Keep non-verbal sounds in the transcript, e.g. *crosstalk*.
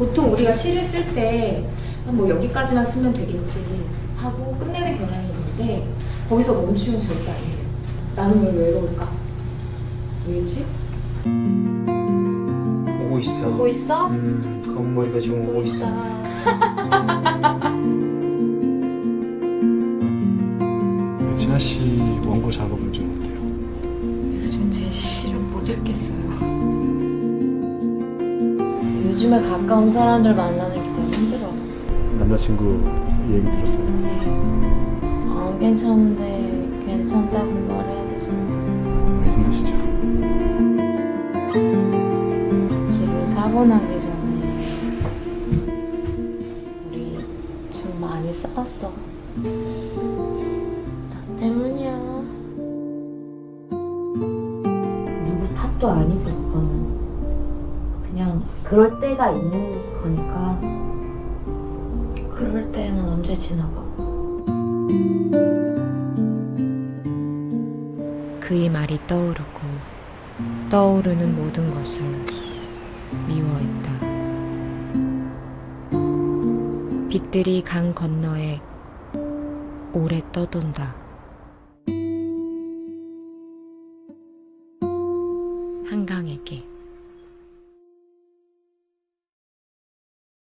보통 우리가 시를 쓸 때 뭐 여기까지만 쓰면 되겠지 하고 끝내는 경향이 있는데 거기서 멈추면 절대 안 돼. 나는 왜 외로울까? 왜지? 오고 있어. 뭐 있어? 음, 검은 머리가 지금 오고 있어. *laughs* 진아 씨 원고 작업은 좀 어때요? 요즘 제 시를 못 읽겠어요. 요즘에 가까운 사람들 만나는 게 되게 힘들어. 남자친구 얘기 들었어요. 안 괜찮은데 괜찮다고 말해야 되잖아. 왜 힘드시죠? 길을 사고 나기 전에 우리 좀 많이 싸웠어. 나 때문이야. 누구 탓도 아니고 그거는 그냥 그럴 때가 있는 거니까 그럴 때는 언제 지나가 그의 말이 떠오르고 떠오르는 모든 것을 미워했다. 빛들이 강 건너에 오래 떠돈다. 한강에게